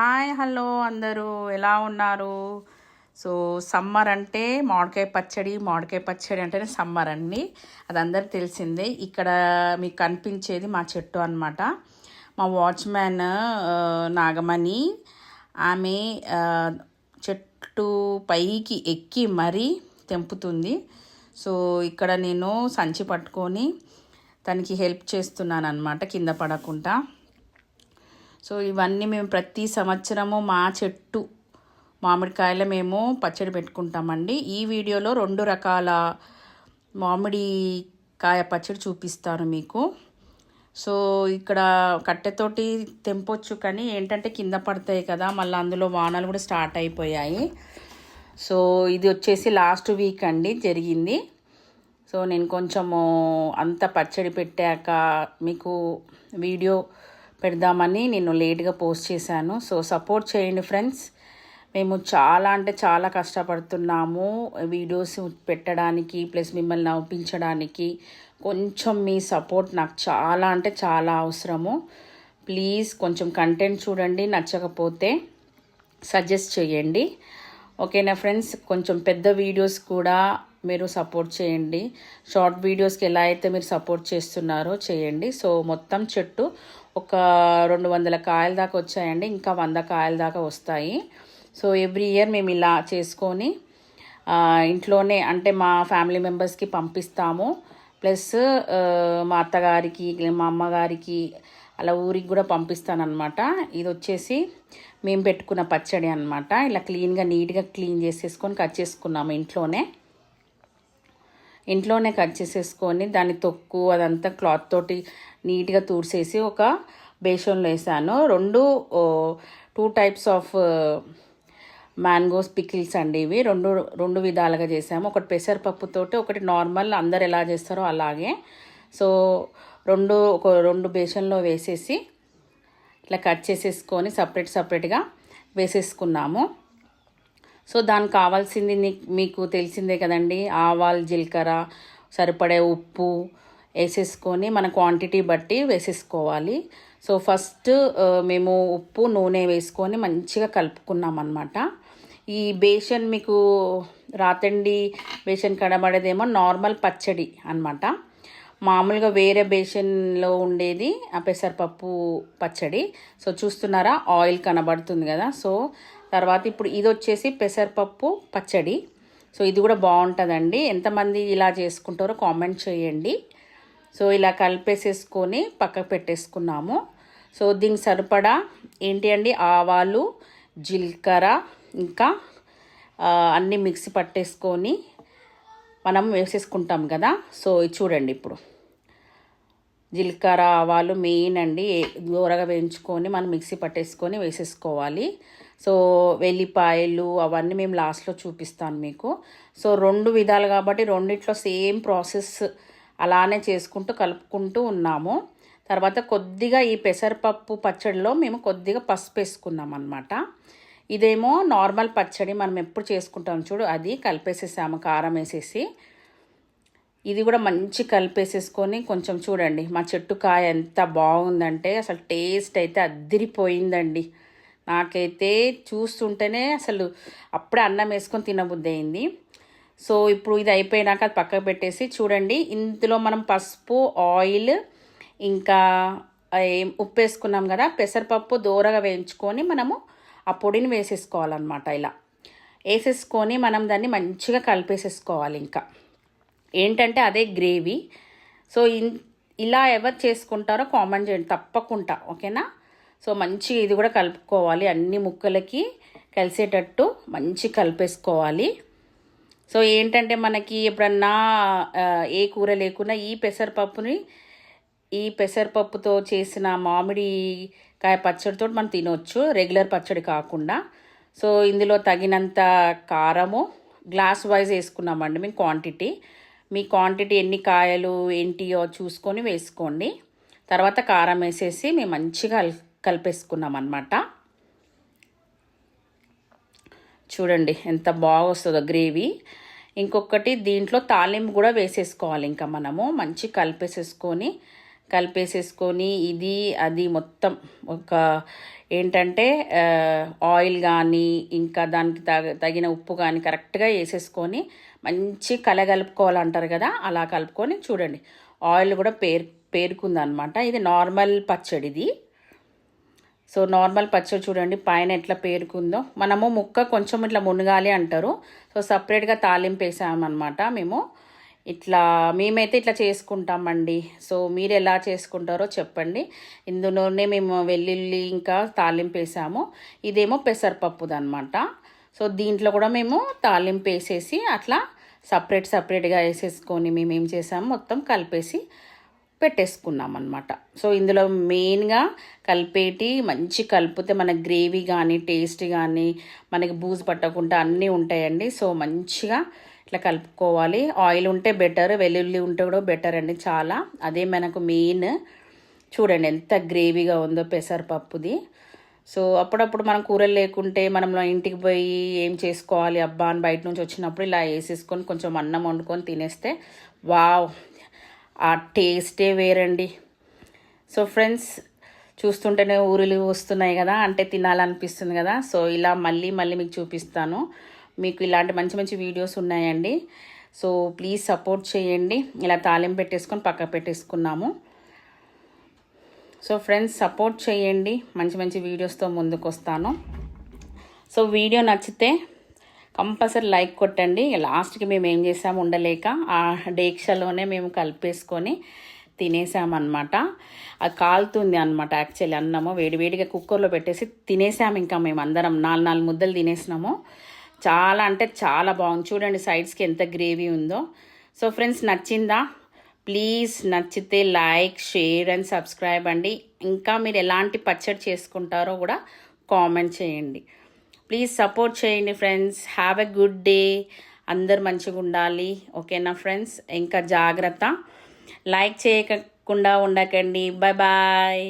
Hi hello అందరూ. ఎలా ఉన్నారు? సో సమ్మర్ అంటే మామిడికాయ పచ్చడి మామిడికాయ పచ్చడి అంటేనే సమ్మర్ అండి. అది అందరికి తెలిసిందే. ఇక్కడ మీకు కనిపించేది మా చెట్టు అనమాట మా వాచ్మ్యాన్ నాగమణి ఆమె చెట్టు పైకి ఎక్కి మరీ తెంపుతుంది. సో ఇక్కడ నేను సంచి పట్టుకొని తనకి హెల్ప్ చేస్తున్నాను అనమాట కింద పడకుండా. సో ఇవన్నీ మేము ప్రతి సంవత్సరము మా చెట్టు మామిడికాయలు మేము పచ్చడి పెట్టుకుంటామండి. ఈ వీడియోలో రెండు రకాల మామిడికాయ పచ్చడి చూపిస్తాను మీకు. సో ఇక్కడ కట్టెతోటి తెంపొచ్చు కానీ ఏంటంటే కింద పడతాయి కదా మళ్ళీ అందులో వానలు కూడా స్టార్ట్ అయిపోయాయి. సో ఇది వచ్చేసి లాస్ట్ వీక్ అండి జరిగింది. సో నేను కొంచెము అంత పచ్చడి పెట్టాక మీకు వీడియో పెడదామని నేను లేట్గా పోస్ట్ చేశాను. సో సపోర్ట్ చేయండి ఫ్రెండ్స్. మేము చాలా అంటే చాలా కష్టపడుతున్నాము. వీడియోస్ పెట్టడానికి ప్లస్ మిమ్మల్ని నవ్వించడానికి కొంచెం మీ సపోర్ట్ నాకు చాలా అంటే చాలా అవసరము. ప్లీజ్ కొంచెం కంటెంట్ చూడండి నచ్చకపోతే సజెస్ట్ చేయండి. ఓకేనా ఫ్రెండ్స్? కొంచెం పెద్ద వీడియోస్ కూడా మీరు సపోర్ట్ చేయండి. షార్ట్ వీడియోస్కి ఎలా అయితే మీరు సపోర్ట్ చేస్తున్నారో చేయండి. సో మొత్తం చెట్టు ఒక రెండు వందల కాయల దాకా వచ్చాయండి. ఇంకా వంద కాయల దాకా వస్తాయి. సో ఎవ్రీ ఇయర్ మేము ఇలా చేసుకొని ఇంట్లోనే అంటే మా ఫ్యామిలీ మెంబర్స్కి పంపిస్తాము. ప్లస్ మా అత్తగారికి మా అమ్మగారికి అలా ఊరికి కూడా పంపిస్తానమాట ఇది వచ్చేసి మేము పెట్టుకున్న పచ్చడి అనమాట ఇలా క్లీన్గా నీట్గా క్లీన్ చేసేసుకొని కట్ చేసుకున్నాము ఇంట్లోనే. ఇంట్లోనే కట్ చేసేసుకొని దాని తొక్కు అదంతా క్లాత్ తోటి నీట్గా తూర్చేసి ఒక బేషన్లో వేసాను. రెండు two types of mangoes pickles అండి ఇవి. రెండు రెండు విధాలుగా చేసాము. ఒకటి పెసరపప్పుతోటి ఒకటి నార్మల్. అందరు ఎలా చేస్తారో అలాగే. సో రెండు ఒక రెండు బేషన్లో వేసేసి ఇట్లా కట్ చేసేసుకొని సపరేట్ సపరేట్గా వేసేసుకున్నాము. సో దానికి కావాల్సింది మీకు తెలిసిందే కదండి. ఆవాలు జీలకర్ర సరిపడే ఉప్పు వేసేసుకొని మన క్వాంటిటీ బట్టి వేసేసుకోవాలి. సో ఫస్ట్ uh, మేము ఉప్పు నూనె వేసుకొని మంచిగా కలుపుకున్నాం అనమాట ఈ బేషన్ మీకు రాతండి బేషన్ కనబడేదేమో నార్మల్ పచ్చడి అనమాట మామూలుగా వేరే బేషన్లో ఉండేది ఆ పెసరపప్పు పచ్చడి. సో చూస్తున్నారా ఆయిల్ కనబడుతుంది కదా. సో తర్వాత ఇప్పుడు ఇది వచ్చేసి పెసరపప్పు పచ్చడి. సో ఇది కూడా బాగుంటుందండి. ఎంతమంది ఇలా చేసుకుంటారో కామెంట్ చేయండి. సో ఇలా కలిపేసేసుకొని పక్కకు పెట్టేసుకున్నాము. సో దీనికి సరిపడా ఏంటి అండి? ఆవాలు జీలకర్ర ఇంకా అన్నీ మిక్సీ పట్టేసుకొని మనం వేసేసుకుంటాం కదా. సో చూడండి ఇప్పుడు. జీలకర్ర ఆవాలు మెయిన్ అండి. దూరగా వేయించుకొని మనం మిక్సీ పట్టేసుకొని వేసేసుకోవాలి. సో వెల్లిపాయలు అవన్నీ మేము లాస్ట్లో చూపిస్తాను మీకు. సో రెండు విధాలు కాబట్టి రెండిట్లో సేమ్ ప్రాసెస్ అలానే చేసుకుంటూ కలుపుకుంటూ ఉన్నాము. తర్వాత కొద్దిగా ఈ పెసరపప్పు పచ్చడిలో మేము కొద్దిగా పసుపు వేసుకున్నాం అనమాట ఇదేమో నార్మల్ పచ్చడి మనం ఎప్పుడు చేసుకుంటాం చూడు అది కలిపేసేసాము కారం వేసేసి. ఇది కూడా మంచి కలిపేసేసుకొని కొంచెం చూడండి మా చెట్టు కాయ ఎంత బాగుందంటే అసలు టేస్ట్ అయితే అద్దిరిపోయిందండి. నాకైతే చూస్తుంటేనే అసలు అప్పుడే అన్నం వేసుకొని తినబుద్ధి అయింది సో ఇప్పుడు ఇది అయిపోయినాక అది పక్కకు పెట్టేసి చూడండి. ఇందులో మనం పసుపు ఆయిల్ ఇంకా ఏం ఉప్పు వేసుకున్నాం కదా పెసరపప్పు దూరగా వేయించుకొని మనము ఆ పొడిని వేసేసుకోవాలన్నమాట ఇలా. వేసేసుకొని మనం దాన్ని మంచిగా కలిపేసేసుకోవాలి ఇంకా. ఏంటంటే అదే గ్రేవీ. సో ఇన్ ఇలా ఎవరు చేసుకుంటారో కామెంట్ చేయండి తప్పకుండా ఓకేనా? సో మంచి ఇది కూడా కలుపుకోవాలి అన్ని ముక్కలకి కలిసేటట్టు మంచి కలిపేసుకోవాలి. సో ఏంటంటే మనకి ఎప్పుడన్నా ఏ కూర లేకున్నా ఈ పెసరపప్పుని ఈ పెసరపప్పుతో చేసిన మామిడి కాయ పచ్చడితో మనం తినొచ్చు రెగ్యులర్ పచ్చడి కాకుండా. సో ఇందులో తగినంత కారము గ్లాస్ వైజ్ వేసుకున్నామండి మేము క్వాంటిటీ. మీ క్వాంటిటీ ఎన్ని కాయలు ఏంటియో చూసుకొని వేసుకోండి. తర్వాత కారం వేసేసి మేము మంచిగా కల్- కలిపేసుకున్నాం అనమాట చూడండి ఎంత బాగా వస్తుందో గ్రేవీ. ఇంకొకటి దీంట్లో తాలింపు కూడా వేసేసుకోవాలి ఇంకా మనము. మంచి కలిపేసేసుకొని కలిపేసేసుకొని ఇది అది మొత్తం ఒక ఏంటంటే ఆయిల్ కానీ ఇంకా దానికి తగ తగిన ఉప్పు కానీ కరెక్ట్గా వేసేసుకొని మంచి కలగలుపుకోవాలంటారు కదా అలా కలుపుకొని చూడండి. ఆయిల్ కూడా పేరు పేరుకుందనమాట. ఇది నార్మల్ పచ్చడి ఇది సో నార్మల్ పచ్చడి చూడండి పైన ఎట్లా పేరుకుందో. మనము ముక్క కొంచెం ఇట్లా మునగాలి అంటారు. సో సపరేట్గా తాలింపు వేసామన్నమాట మేము. ఇట్లా మేమైతే ఇట్లా చేసుకుంటామండి. సో మీరు ఎలా చేసుకుంటారో చెప్పండి. ఇందులోనే మేము వెల్లుల్లి ఇంకా తాలింపు వేసాము. ఇదేమో పెసరపప్పుది అనమాట సో దీంట్లో కూడా మేము తాలింపు వేసేసి అట్లా సపరేట్ సపరేట్గా వేసేసుకొని మేము ఏం చేసాము? మొత్తం కలిపేసి పెట్టేసుకున్నాం అనమాట సో ఇందులో మెయిన్గా కలిపేటి మంచి కలిపితే మన గ్రేవీ కానీ టేస్ట్ కానీ మనకి బూజు పట్టకుండా అన్నీ ఉంటాయండి. సో మంచిగా ఇట్లా కలుపుకోవాలి. ఆయిల్ ఉంటే బెటర్ వెల్లుల్లి ఉంటే కూడా బెటర్ అండి చాలా. అదే మనకు మెయిన్. చూడండి ఎంత గ్రేవీగా ఉందో పెసరపప్పుది. సో అప్పుడప్పుడు మనం కూరలు లేకుంటే మనం ఇంటికి పోయి ఏం చేసుకోవాలి అబ్బా అని బయట నుంచి వచ్చినప్పుడు ఇలా వేసేసుకొని కొంచెం అన్నం వండుకొని తినేస్తే వావ్! ఆ టేస్టే వేరండి. సో ఫ్రెండ్స్ చూస్తుంటేనే ఊరులు వస్తున్నాయి కదా అంటే తినాలనిపిస్తుంది కదా. సో ఇలా మళ్ళీ మళ్ళీ మీకు చూపిస్తాను. మీకు ఇలాంటి మంచి మంచి వీడియోస్ ఉన్నాయండి. సో ప్లీజ్ సపోర్ట్ చేయండి. ఇలా తాళిం పెట్టేసుకొని పక్క పెట్టేసుకున్నాము. సో ఫ్రెండ్స్ సపోర్ట్ చేయండి. మంచి మంచి వీడియోస్తో ముందుకు వస్తాను సో వీడియో నచ్చితే కంపల్సరీ లైక్ కొట్టండి. లాస్ట్కి మేము ఏం చేసాము ఉండలేక ఆ డేక్షలోనే మేము కలిపేసుకొని తినేసామన్నమాట. అది కాలుతుంది అనమాట యాక్చువల్లీ అన్నము. వేడివేడిగా కుక్కర్లో పెట్టేసి తినేసాము ఇంకా మేము అందరం నాలుగు నాలుగు ముద్దలు తినేసినాము. చాలా అంటే చాలా బాగుంది. చూడండి సైడ్స్కి ఎంత గ్రేవీ ఉందో. సో ఫ్రెండ్స్ నచ్చిందా? ప్లీజ్ నచ్చితే లైక్ షేర్ అండ్ సబ్స్క్రైబ్ అండి. ఇంకా మీరు ఎలాంటి పచ్చడి చేసుకుంటారో కూడా కామెంట్ చేయండి. ప్లీజ్ సపోర్ట్ చేయండి friends have a good day అందరు మంచిగా ఉండాలి. ఓకేనా ఫ్రెండ్స్ ఇంకా జాగ్రత్త. లైక్ చేయకుండా ఉండకండి. Bye bye